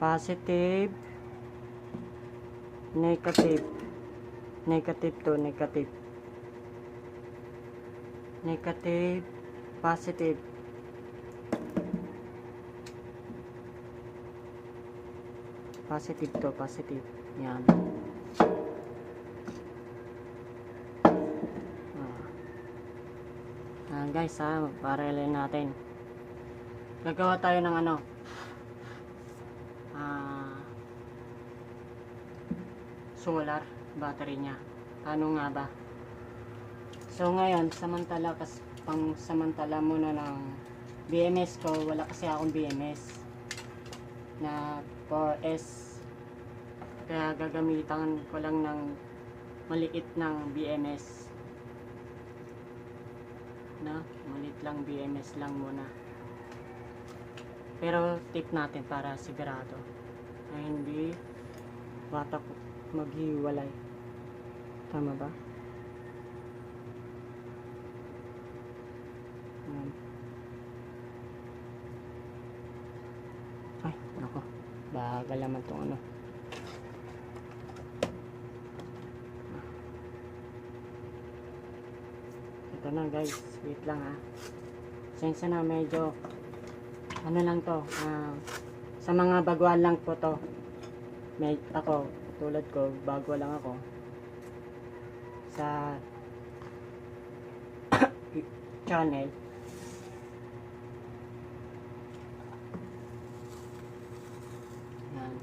Positive. Negative. Negative to negative. Negative. Positive. Positive to positive. Yan. Ah. Ah, guys, ha, paralel natin. Gagawa tayo ng ano? Solar battery niya. Paano nga ba? So ngayon, samantala kas pang samantala muna ng BMS ko, wala kasi akong BMS na 4S. Kaya gagamitan ko lang ng maliit ng BMS. Na, maliit lang BMS lang muna. Pero tip natin para sigurado na hindi watak maghiwalay. Tama ba? Ay, nako. Bagal naman tong ano. Ito na guys. Wait lang ha. Sensya na medyo ano lang to. ah, sa mga baguhan lang po to. May, ako, tulad ko, bago lang ako. Sa channel. Yan.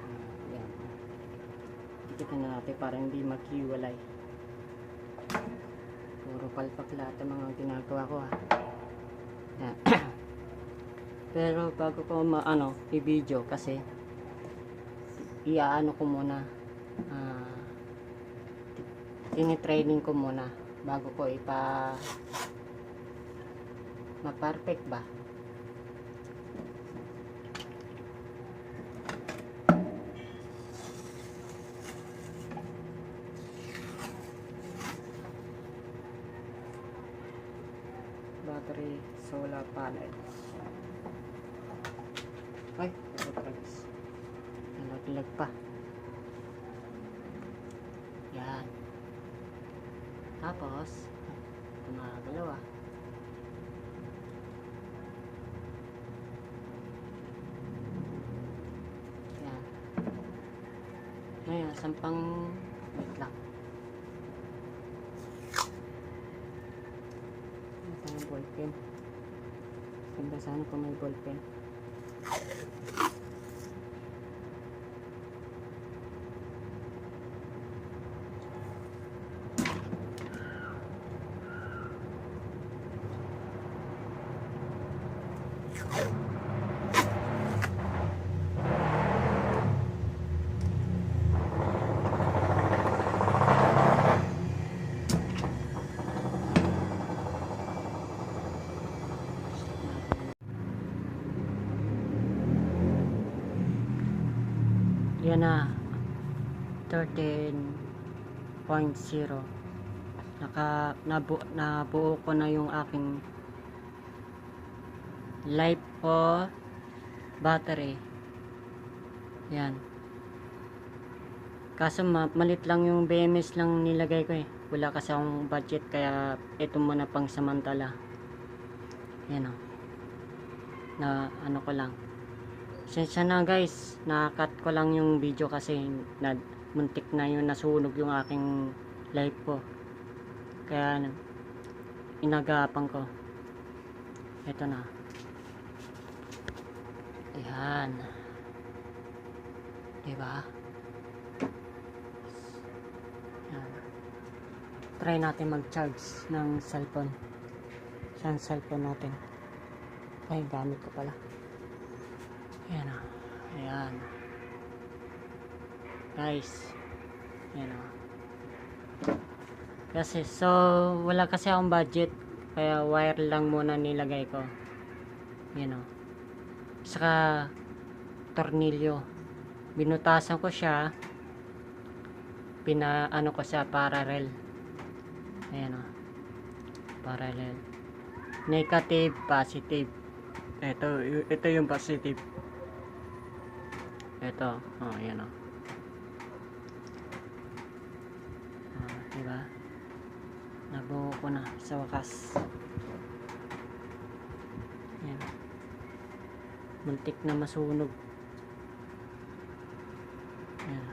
Ah, yan. Titignan na natin para hindi maghiwalay. Puro palpak lahat ang mga ginagawa ko ha. Yan. Pero bago ko maano, i-video kasi iaano ko muna. Ah tinitraining ko muna bago ko ipa ma-perfect ba? Battery solar panel. Ay ito guys nalaglag pa. Yan. Tapos gumagalaw ah yan. Ngayon sampang wait lang. Ano tayong ballpen. Ganda sana kung may ballpen Yan na. 13.0. Naka nabu, nabuo ko na yung aking life po battery. Yan. Kaso ma malit lang yung BMS lang nilagay ko eh. Wala kasi akong budget kaya ito muna pang samantala. Yan o. Na ano ko lang. Sensya na guys, nakakat ko lang yung video kasi na, muntik na yung nasunog yung aking live po. Kaya ano, inagapan ko. Ito na. Ayan. Diba? Ayan. Try natin mag-charge ng cellphone. Saan cellphone natin? Ay, gamit ko pala. Ayan o. Ayan. Guys. Ayan o. Kasi, so, wala kasi akong budget. Kaya wire lang muna nilagay ko. Ayan o. Saka, tornilyo. Binutasan ko siya. Pina, ano ko siya, parallel. Ayan o. Parallel. Negative, positive. Ito, ito yung positive. Ito, oh, yan oh. Ah, diba? Nabuo ko na sa wakas. Yan. Muntik na masunog. Yan.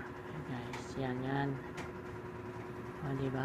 Guys, yan yan. O, diba?